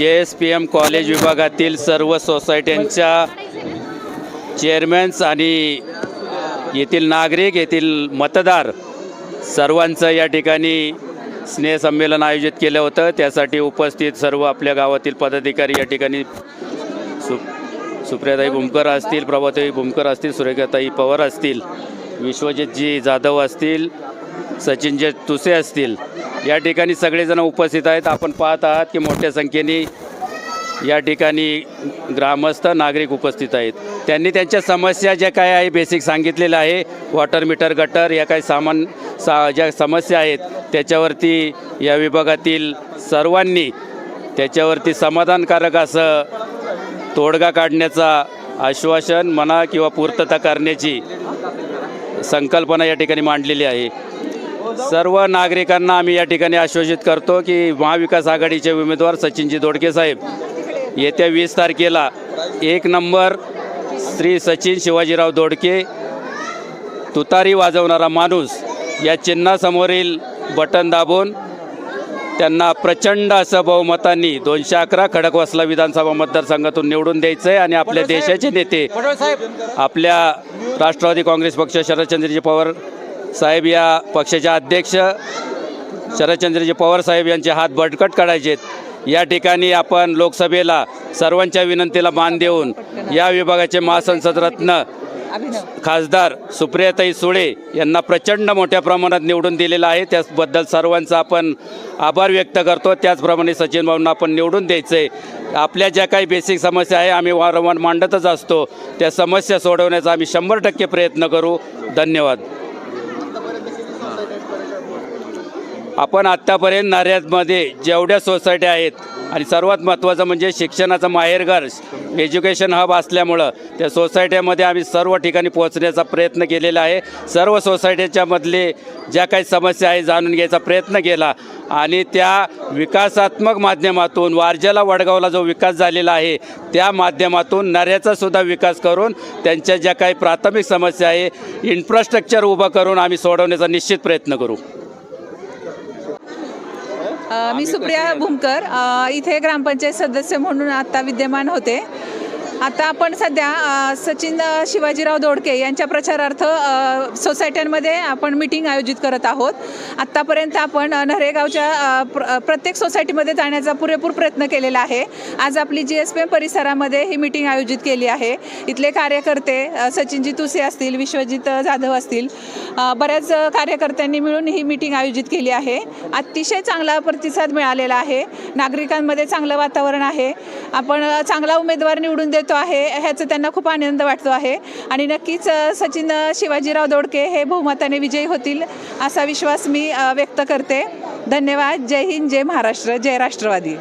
जे S P M college विभागातील सर्व सोसायट्यांच्या चेअरमॅन्स आणि येथील नागरिक येथील मतदार सर्वांचं या ठिकाणी स्नेहसंमेलन आयोजित केलं होतं. त्यासाठी उपस्थित सर्व आपल्या गावातील पदाधिकारी या ठिकाणी सु सुप्रियाताई भूमकर असतील प्रभाताई भूमकर असतील सुरेखाताई पवार असतील विश्वजितजी जाधव असतील सचिनजी तुसे असतील या ठिकाणी सगळेजण उपस्थित आहेत. आपण पाहत आहात की मोठ्या संख्येने या ठिकाणी ग्रामस्थ नागरिक उपस्थित आहेत. त्यांनी त्यांच्या समस्या ज्या काय आहे बेसिक सांगितलेलं आहे. वॉटर मीटर गटर या काही सामान सा ज्या समस्या आहेत त्याच्यावरती या विभागातील सर्वांनी त्याच्यावरती समाधानकारक असं तोडगा काढण्याचा आश्वासन म्हणा किंवा पूर्तता करण्याची संकल्पना या ठिकाणी मांडलेली आहे. सर्व नागरिकांना आम्ही या ठिकाणी आश्वासित करतो की महाविकास आघाडीचे उमेदवार सचिनजी दोडके साहेब येत्या वीस तारखेला एक नंबर श्री सचिन शिवाजीराव दोडके तुतारी वाजवणारा माणूस या चिन्हासमोरील बटन दाबून त्यांना प्रचंड असं बहुमतांनी दोनशे अकरा खडकवासला विधानसभा मतदारसंघातून निवडून द्यायचं आहे आणि आपल्या देशाचे नेते आपल्या राष्ट्रवादी काँग्रेस पक्ष शरदचंद्रजी पवार साहेब या पक्षाचे अध्यक्ष शरदचंद्रजी पवार साहेब यांचे हात बटकट काढायचे या ठिकाणी आपण लोकसभेला सर्वांच्या विनंतीला मान देऊन या विभागाचे महासंसद रत्न खासदार सुप्रियाताई सुळे यांना प्रचंड मोठ्या प्रमाणात निवडून दिलेलं आहे. त्याचबद्दल सर्वांचा आपण आभार व्यक्त करतो. त्याचप्रमाणे सचिन भाऊंना आपण निवडून द्यायचं आहे आपल्या ज्या काही बेसिक समस्या आहे आम्ही वारंवार मांडतच असतो. त्या समस्या सोडवण्याचा आम्ही शंभर टक्के प्रयत्न करू. धन्यवाद. आपण आत्तापर्यंत नाऱ्यातमध्ये जेवढ्या सोसायट्या आहेत आणि सर्वात महत्त्वाचं म्हणजे शिक्षणाचं माहेरघर एज्युकेशन हब असल्यामुळं त्या सोसायट्यामध्ये आम्ही सर्व ठिकाणी पोहोचण्याचा प्रयत्न केलेला आहे. सर्व सोसायटीच्यामधले ज्या काही समस्या आहे जाणून घ्यायचा प्रयत्न केला आणि त्या विकासात्मक माध्यमातून वारजेला वडगावला जो विकास झालेला आहे त्या माध्यमातून नऱ्याचासुद्धा विकास करून त्यांच्या ज्या काही प्राथमिक समस्या आहे इन्फ्रास्ट्रक्चर उभं करून आम्ही सोडवण्याचा निश्चित प्रयत्न करू. मी सुप्रिया भूमकर इथे ग्रामपंचायत सदस्य म्हणून आता विद्यमान होते. आता आपण सध्या सचिन शिवाजीराव दोडके यांच्या प्रचारार्थ सोसायट्यांमध्ये आपण मिटिंग आयोजित करत आहोत. आत्तापर्यंत आपण नरेगावच्या प्र प्रत्येक सोसायटीमध्ये जाण्याचा पुरेपूर प्रयत्न केलेला आहे. आज आपली जी एस पी परिसरामध्ये ही मिटिंग आयोजित केली आहे. इथले कार्यकर्ते सचिनजी तुसे असतील विश्वजित जाधव असतील बऱ्याच कार्यकर्त्यांनी मिळून ही मिटिंग आयोजित केली आहे. अतिशय चांगला प्रतिसाद मिळालेला आहे. नागरिकांमध्ये चांगलं वातावरण आहे. आपण चांगला उमेदवार निवडून देतो. आहे ह्याचं त्यांना खूप आनंद वाटतो आहे. आणि नक्कीच सचिन शिवाजीराव दोडके हे बहुमताने विजयी होतील असा विश्वास मी व्यक्त करते. धन्यवाद. जय हिंद जय महाराष्ट्र जय राष्ट्रवादी.